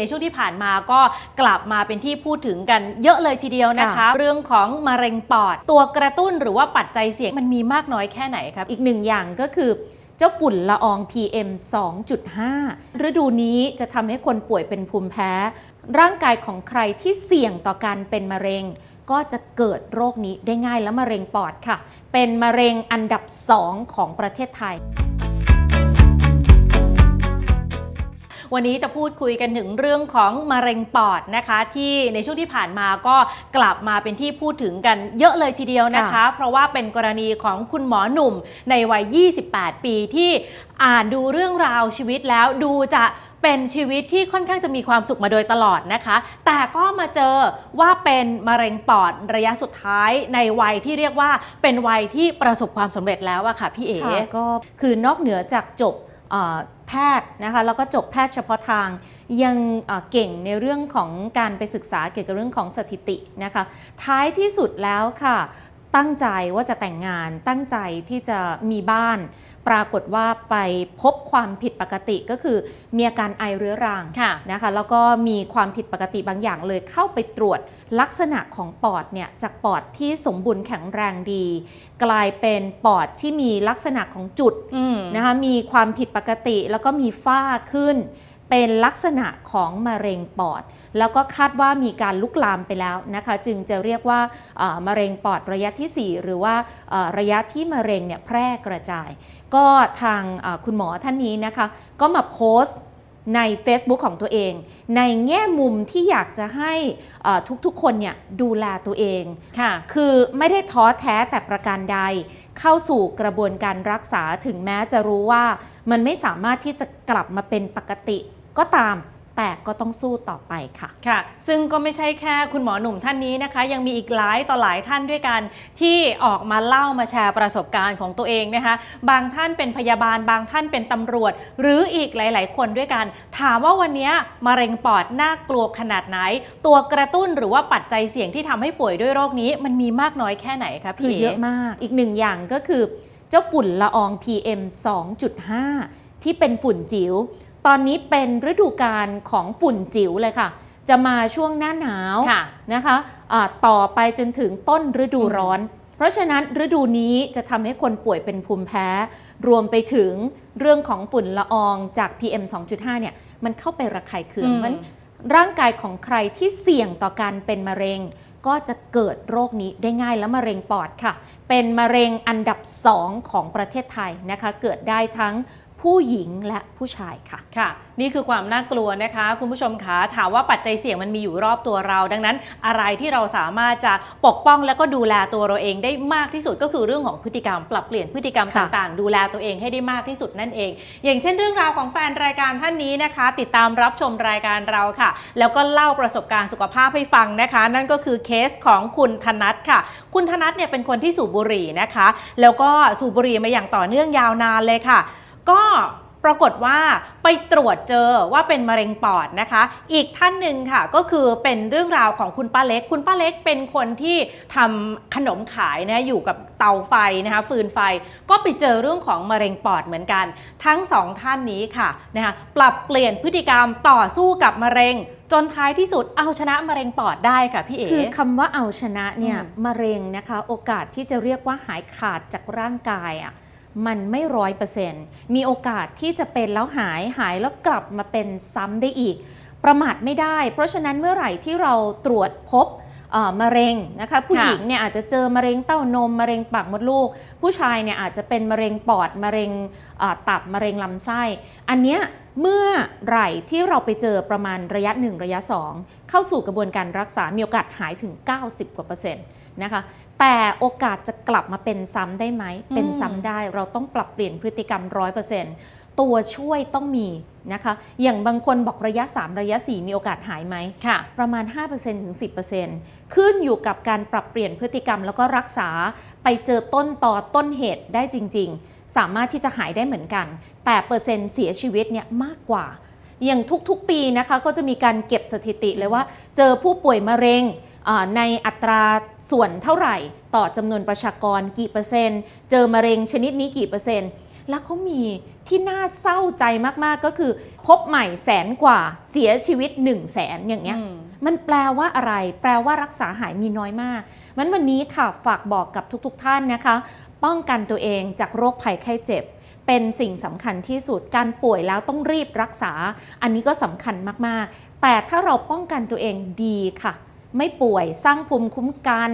ในช่วงที่ผ่านมาก็กลับมาเป็นที่พูดถึงกันเยอะเลยทีเดียวนะคะค่ะเรื่องของมะเร็งปอด ตัวกระตุ้นหรือว่าปัจจัยเสี่ยงมันมีมากน้อยแค่ไหนครับ อีกหนึ่งอย่างก็คือเจ้าฝุ่นละออง PM 2.5 ฤดูนี้จะทำให้คนป่วยเป็นภูมิแพ้ ร่างกายของใครที่เสี่ยงต่อการเป็นมะเร็ง ก็จะเกิดโรคนี้ได้ง่ายและมะเร็งปอดค่ะ เป็นมะเร็งอันดับ 2 ของประเทศไทย วันนี้จะพูดคุยกันถึงเรื่องของมะเร็งปอดนะคะ ที่ในช่วงที่ผ่านมาก็กลับมาเป็นที่พูดถึงกันเยอะเลยทีเดียวนะคะค่ะเพราะว่าเป็นกรณีของคุณหมอหนุ่มในวัย 28 ปีที่อ่านดูเรื่องราวชีวิตแล้วดูจะเป็นชีวิตที่ค่อนข้างจะมีความสุขมาโดยตลอดนะคะ แต่ก็มาเจอว่าเป็นมะเร็งปอดระยะสุดท้ายในวัยที่เรียกว่าเป็นวัยที่ประสบความสำเร็จแล้วอะค่ะพี่เอ๋ค่ะก็คือนอกเหนือจากจบเอ่อแพทย์นะคะแล้วก็จบแพทย์เฉพาะทาง ยังเอ่อเก่งในเรื่องของการไปศึกษาเกี่ยวกับเรื่องของสถิตินะคะท้ายที่สุดแล้วค่ะ ตั้งใจว่าจะแต่งงาน ตั้งใจที่จะมีบ้าน ปรากฏว่าไปพบความผิดปกติก็คือมีอาการไอเรื้อรังค่ะนะคะแล้วก็มีความผิดปกติบางอย่างเลยเข้าไปตรวจลักษณะของปอดเนี่ยจากปอดที่สมบูรณ์แข็งแรงดี กลายเป็นปอดที่มีลักษณะของจุดอืมนะคะมีความผิดปกติแล้วก็มีฝ้าขึ้น เป็นลักษณะของมะเร็งปอด แล้วก็คาดว่ามีการลุกลามไปแล้วนะคะ จึงจะเรียกว่าเอ่อมะเร็งปอดระยะที่ 4 หรือว่าเอ่อระยะที่มะเร็งเนี่ยแพร่กระจาย ก็ทางเอ่อคุณหมอท่านนี้นะคะ ก็มาโพสต์ใน Facebook ของตัวเอง ในแง่มุมที่อยากจะให้เอ่อทุกๆคนเนี่ยดูแลตัวเองค่ะ คือไม่ได้ท้อแท้แต่ประการใด เข้าสู่กระบวนการรักษาถึงแม้จะรู้ว่ามันไม่สามารถที่จะกลับมาเป็นปกติ ก็ตามแต่ก็ต้องสู้ต่อไปค่ะ ค่ะ ซึ่งก็ไม่ใช่แค่คุณหมอหนุ่มท่านนี้นะคะ ยังมีอีกหลายต่อหลายท่านด้วยกัน ที่ออกมาเล่ามาแชร์ประสบการณ์ของตัวเองนะคะ บางท่านเป็นพยาบาล บางท่านเป็นตำรวจ หรืออีกหลาย ๆ คนด้วยกัน ถามว่าวันนี้มะเร็งปอดน่ากลัวขนาดไหน ตัวกระตุ้นหรือว่าปัจจัยเสี่ยงที่ทำให้ป่วยด้วยโรคนี้ มันมีมากน้อยแค่ไหนคะคืพี่อเยอะมาก อีกหนึ่งอย่างก็คือ เจ้าฝุ่นละออง PM 2.5 ที่เป็นฝุ่นจิ๋ว ตอนนี้เป็นฤดูกาลของฝุ่นจิ๋วเลยค่ะ จะมาช่วงหน้าหนาวค่ะนะคะะต่อไปจนถึงต้นฤดูอืมร้อน เพราะฉะนั้นฤดูนี้จะทำให้คนป่วยเป็นภูมิแพ้ รวมไปถึงเรื่องของฝุ่นละอองจาก PM 2.5 เนี่ย มันเข้าไประคายเคืองอืมมันร่างกายของใครที่เสี่ยงต่อการเป็นมะเร็ง ก็จะเกิดโรคนี้ได้ง่ายและมะเร็งปอดค่ะ เป็นมะเร็งอันดับ 2 ของประเทศไทยนะคะ เกิดได้ทั้ง ผู้หญิงและผู้ชายค่ะ ค่ะ นี่คือความน่ากลัวนะคะ คุณผู้ชมคะถามว่าปัจจัยเสี่ยงมันมีอยู่รอบตัวเรา ดังนั้นอะไรที่เราสามารถจะปกป้องและก็ดูแลตัวเราเองได้มากที่สุดก็คือเรื่องของพฤติกรรม ปรับเปลี่ยนพฤติกรรมค่ะ ต่างๆ ดูแลตัวเองให้ได้มากที่สุดนั่นเอง อย่างเช่นเรื่องราวของแฟนรายการท่านนี้นะคะ ติดตามรับชมรายการเราค่ะ แล้วก็เล่าประสบการณ์สุขภาพให้ฟังนะคะ นั่นก็คือเคสของคุณธนัทค่ะ คุณธนัทเนี่ยเป็นคนที่สูบบุหรี่นะคะ แล้วก็สูบบุหรี่มาอย่างต่อเนื่องยาวนานเลยค่ะ ก็ปรากฏว่าไปตรวจเจอว่าเป็นมะเร็งปอดนะคะ อีกท่านหนึ่งค่ะก็คือเป็นเรื่องราวของคุณป้าเล็ก คุณป้าเล็กเป็นคนที่ทำขนมขายนะอยู่กับเตาไฟนะคะฟืนไฟก็ไปเจอเรื่องของมะเร็งปอดเหมือนกัน ทั้งสองท่านนี้ค่ะนะคะปรับเปลี่ยนพฤติกรรมต่อสู้กับมะเร็งจนท้ายที่สุดเอาชนะมะเร็งปอดได้ค่ะพี่เอ๋คือคำว่าเอาชนะเนี่ยอืมมะเร็งนะคะ โอกาสที่จะเรียกว่าหายขาดจากร่างกายอะ มันไม่ร้อยเปอร์เซ็นต์มีโอกาสที่จะเป็นแล้วหายหายแล้วกลับมาเป็นซ้ำได้อีก ประมาทไม่ได้ เพราะฉะนั้นเมื่อไหร่ที่เราตรวจพบมะเร็งนะคะผู้หญิงเนี่ยอาจจะเจอมะเร็งเต้านมมะเร็งปากมดลูก ผู้ชายเนี่ยอาจจะเป็นมะเร็งปอดมะเร็งตับมะเร็งลำไส้ อันเนี้ย เมื่อไหร่ที่เราไปเจอประมาณระยะ 1 ระยะ 2 เข้าสู่กระบวนการรักษา มีโอกาสหายถึง 90 กว่าเปอร์เซ็นต์นะคะ แต่โอกาสจะกลับมาเป็นซ้ำได้ไหม เป็นซ้ำได้ เราต้องปรับเปลี่ยนพฤติกรรม 100%ตัวช่วยต้องมีนะคะ อย่างบางคนบอกระยะ 3 ระยะ 4 มีโอกาสหายไหมค่ะประมาณ 5%ถึง 10%ขึ้นอยู่กับการปรับเปลี่ยนพฤติกรรมแล้วก็รักษาไปเจอต้นตอต้นเหตุได้จริง ๆสามารถที่จะหายได้เหมือนกัน แต่เปอร์เซ็นต์เสียชีวิตเนี่ยมากกว่า อย่างทุกๆปีนะคะก็จะมีการเก็บสถิติเลยว่า เจอผู้ป่วยมะเร็งในอัตราส่วนเท่าไหร่ ต่อจำนวนประชากรกี่เปอร์เซ็นต์ เจอมะเร็งชนิดนี้กี่เปอร์เซ็นต์แล้วเขามีที่น่าเศร้าใจมากๆก็คือ พบใหม่แสนกว่าเสียชีวิต1 0 0 0 0แสนอย่างเงี้ย มันแปลว่าอะไร แปลว่ารักษาหายมีน้อยมากมันวันนี้ค่ะฝากบอกกับทุกๆทท่านนะคะ ป้องกันตัวเองจากโรคภัยไข้เจ็บ เป็นสิ่งสำคัญที่สุดการป่วยแล้วต้องรีบรักษา อันนี้ก็สำคัญมากๆ แต่ถ้าเราป้องกันตัวเองดีค่ะไม่ป่วยสร้างภูมิคุ้มกัน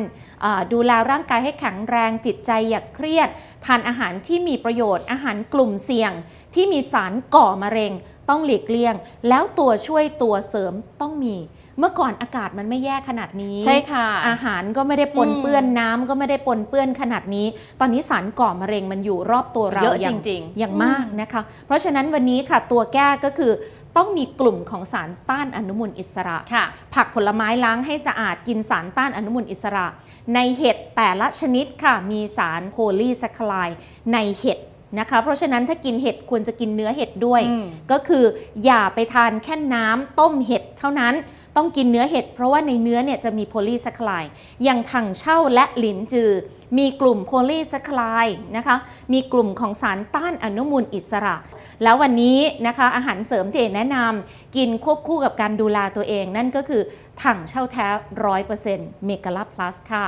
ดูแลร่างกายให้แข็งแรงจิตใจอย่าเครียด ทานอาหารที่มีประโยชน์อาหารกลุ่มเสี่ยง ที่มีสารก่อมะเร็ง ต้องหลีกเลี่ยง แล้วตัวช่วยตัวเสริมต้องมี เมื่อก่อนอากาศมันไม่แย่ขนาดนี้ ใช่ค่ะ อาหารก็ไม่ได้ปนอืมเปื้อนน้ำก็ไม่ได้ปนเปื้อนขนาดนี้ ตอนนี้สารก่อมะเร็งมันอยู่รอบตัวเราเยอะย่าจริงๆอย่างมากอืมนะคะ เพราะฉะนั้นวันนี้ค่ะตัวแก้ก็คือต้องมีกลุ่มของสารต้านอนุมูลอิสระค่ะผักผลไม้ล้างให้สะอาดกินสารต้านอนุมูลอิสระ ในเห็ดแต่ละชนิดค่ะมีสารโพลีแซคคลายในเห็ด นะคะ เพราะฉะนั้นถ้ากินเห็ดควรจะกินเนื้อเห็ดด้วยอืมก็คืออย่าไปทานแค่น้ำต้มเห็ดเท่านั้นต้องกินเนื้อเห็ดเพราะว่าในเนื้อเนี่ยจะมีโพลีแซคคลายอย่างถังเช่าและหลินจือ มีกลุ่มโพลีแซคคลายนะคะ มีกลุ่มของสารต้านอนุมูลอิสระ แล้ววันนี้นะคะอาหารเสริมที่เอกแนะนำกินควบคู่กับการดูแลตัวเอง นั่นก็คือถังเช่าแท้ร้อยเปอร์เซ็นต์เมกาลาพลัสค่ะ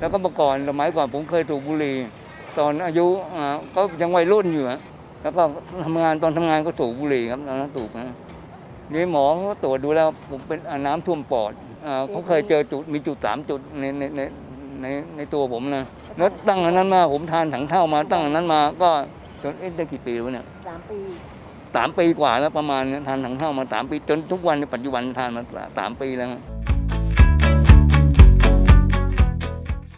แล้วก็เมื่อก่อนสมัยก่อนผมเคยสูบบุหรี่ ตอนอายุอ่าก็ยังวัยรุ่นอยู่อะแล้วก็ทำงานตอนทำงานก็สูบบุหรี่ครับตอนนั้นสูบนะนี่หมอเขาก็ตรวจดูแล้วผมเป็นอ่าน้ำท่วมปอดอ่าเขาเคยเจอจุดมีจุดสามจุดในในในในในตัวผมนะแล้วตั้งอันนั้นมาผมทานถังเท่ามา ตั้งอันนั้นมาก็จนเอ๊ะได้กี่ปีวะเนี่ยสามปีสามปีกว่าแล้วประมาณเนี้ยทานถังเท่ามาสามปี จนทุกวันในปัจจุบันทานมาสามปีแล้วครับ